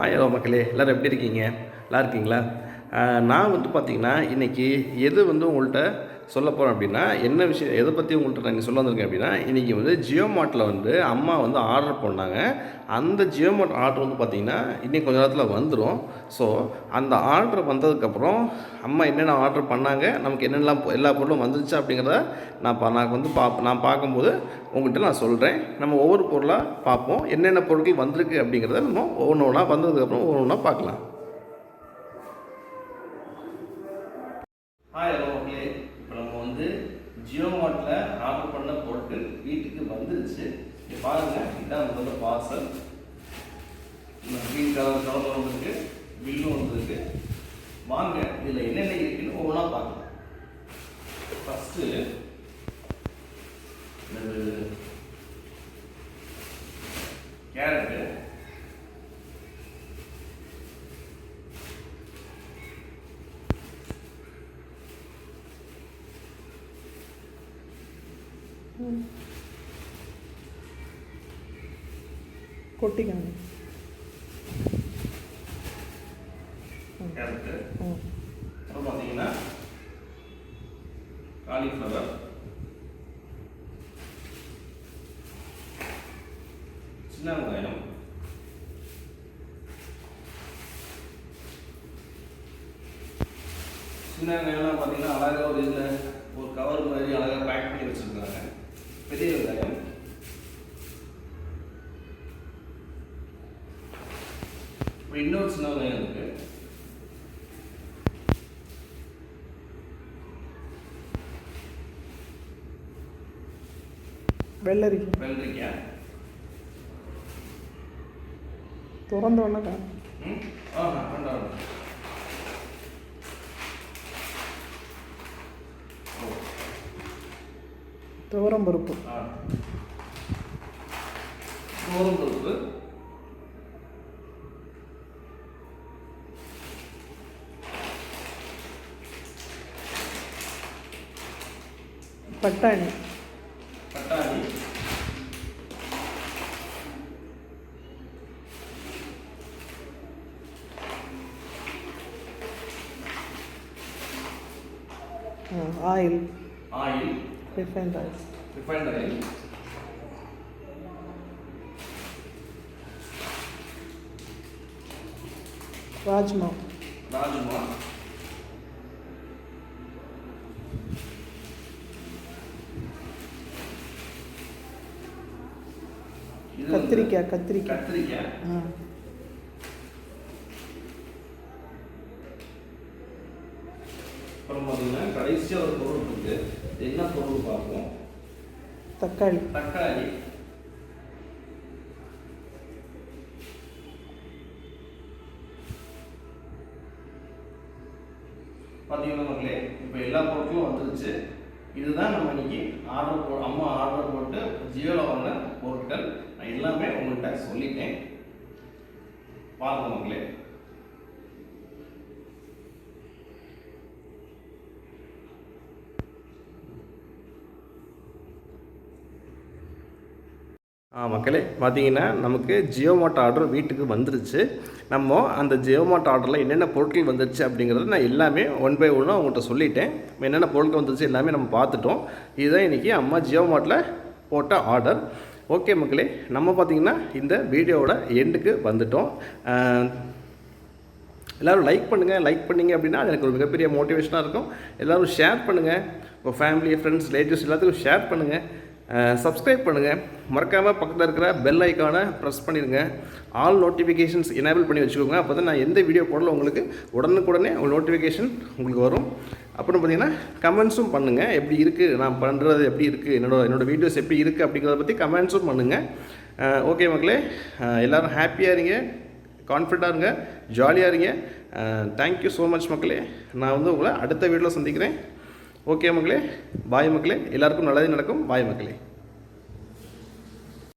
ஆயோ மக்களே எல்லோரும் எப்படி இருக்கீங்க? நல்லா இருக்கீங்களா? நான் வந்து பார்த்தீங்கன்னா இன்றைக்கி எது வந்து உங்கள்கிட்ட சொல்ல போகிறேன் அப்படின்னா என்ன விஷயம் எதை பற்றி உங்கள்கிட்ட நான் சொல்ல வந்திருக்கேன் அப்படின்னா இன்றைக்கி வந்து ஜியோ மார்ட்டில் வந்து அம்மா வந்து ஆர்டர் பண்ணாங்க. அந்த ஜியோ மார்ட் ஆர்டர் வந்து பார்த்திங்கன்னா இன்றைக்கி கொஞ்ச நேரத்தில் வந்துடும் ஸோ அந்த ஆர்டர் வந்ததுக்கப்புறம் அம்மா என்னென்ன ஆர்டர் பண்ணாங்க நமக்கு என்னென்னலாம் பொ- எல்லா பொருளும் வந்துருச்சு அப்படிங்கிறத நான் பா நான் வந்து பா நான் பார்க்கும்போது உங்கள்கிட்ட நான் சொல்கிறேன் நம்ம ஒவ்வொரு பொருளாக பார்ப்போம். என்னென்ன பொருட்கள் வந்திருக்கு அப்படிங்கிறத நம்ம ஒவ்வொன்று ஒன்றா வந்ததுக்கப்புறம் ஒவ்வொன்று ஒன்றா பார்க்கலாம். ஹாய் ஹலோ மக்களே வந்து ஜியோ மார்ட்டில் ஆர்டர் பண்ண பொருட்கள் வீட்டுக்கு வந்துருச்சு. இங்க பாருங்க இதான் முதல்ல பார்சல் க்ரீன் கலர் கலர் வந்திருக்கு பில்லும் வந்திருக்கு. வாங்க இதில் என்னென்ன இருக்குன்னு ஒவ்வொன்றா பார்க்கலாம். ஃபஸ்ட்டு கேரட்டு கொட்டிக்காங்க கேரட்டு ம் அப்புறம் பார்த்தீங்கன்னா காலிஃப்ளவர் சின்ன வெங்காயம் சின்ன வெங்காயம்லாம் பார்த்தீங்கன்னா அழகாக ஒரு இதில் ஒரு கவர் மாதிரி அழகாக பேக் பண்ணி வச்சுருக்காங்க பெரிய வெங்காயம் இன்னொரு சின்ன வெங்காயம் இருக்குது வெள்ளரிக்காய் வெள்ளரிக்காய்? திறந்த உடனே காணும். ம்? துவரம் பருப்பு ஆ சோறும் பருப்பு பட்டாணி பட்டாணி oil oil refined oil refined oil rajma rajma இது வந்து கத்திரிக்காய் கத்திரிக்காய் கத்திரிக்காய் அப்புறம் பார்த்தீங்கன்னா கடைசியாக ஒரு பொருள் இருக்கு இது என்ன பொருள் பார்ப்போம். தக்காளி. தக்காளி. பார்த்தீங்கன்னா மக்களே? இப்போ எல்லா பொருட்களும் வந்துருச்சு. இதுதான் நம்ம இன்னைக்கு ஆர்டர் போ அம்மா ஆர்டர் போட்டு ஜியோவில் வாங்கின பொருட்கள். நான் எல்லாமே உங்கள்கிட்ட சொல்லிட்டேன். பாருங்க மக்களே. மக்களே பார்த்தீங்கன்னா நமக்கு ஜியோ மார்ட் ஆர்டர் வீட்டுக்கு வந்துருச்சு. நம்ம அந்த ஜியோ மார்ட் ஆர்டரில் என்னென்ன பொருட்கள் வந்துருச்சு அப்படிங்கிறத நான் எல்லாமே ஒன் பை ஒன்னாக உங்கள்கிட்ட சொல்லிட்டேன். என்னென்ன பொருட்கள் வந்துருச்சு எல்லாமே நம்ம பார்த்துட்டோம் இதுதான் இன்றைக்கி அம்மா ஜியோ மார்ட்டில் போட்ட ஆர்டர். ஓகே மக்களே நம்ம பார்த்தீங்கன்னா இந்த வீடியோவோட எண்டுக்கு வந்துட்டோம். எல்லோரும் லைக் பண்ணுங்கள் லைக் பண்ணீங்க அப்படின்னா அது எனக்கு ஒரு மிகப்பெரிய மோட்டிவேஷனாக இருக்கும். எல்லோரும் ஷேர் பண்ணுங்கள் உங்கள் ஃபேமிலி ஃப்ரெண்ட்ஸ் ரிலேட்டிவ்ஸ் எல்லாத்துக்கும் ஷேர் பண்ணுங்கள் சப்ஸ்கிரைப் பண்ணுங்கள் மறக்காமல் பக்கத்தில் இருக்கிற பெல் ஐக்கானை ப்ரெஸ் பண்ணிடுங்க ஆல் நோட்டிஃபிகேஷன்ஸ் எனேபிள் பண்ணி வச்சுக்கோங்க. அப்போ தான் நான் எந்த வீடியோ போடல உங்களுக்கு உடனுக்குடனே உங்கள் நோட்டிஃபிகேஷன் உங்களுக்கு வரும். அப்புறம் பார்த்தீங்கன்னா கமெண்ட்ஸும் பண்ணுங்கள் எப்படி இருக்குது நான் பண்ணுறது எப்படி இருக்குது என்னோட என்னோடய வீடியோஸ் எப்படி இருக்குது அப்படிங்கிறத பற்றி கமெண்ட்ஸும் பண்ணுங்கள் ஓகே மக்களே எல்லோரும் ஹாப்பியாக இருங்க கான்ஃபிடண்ட்டாக இருங்க ஜாலியாக இருங்க. தேங்க்யூ ஸோ மச் மக்களே. நான் வந்து உங்களை அடுத்த வீடியோவில் சந்திக்கிறேன். ஓகே மக்களே பாய் மக்களே எல்லாருக்கும் நல்லதே நடக்கும் பாய் மக்களே.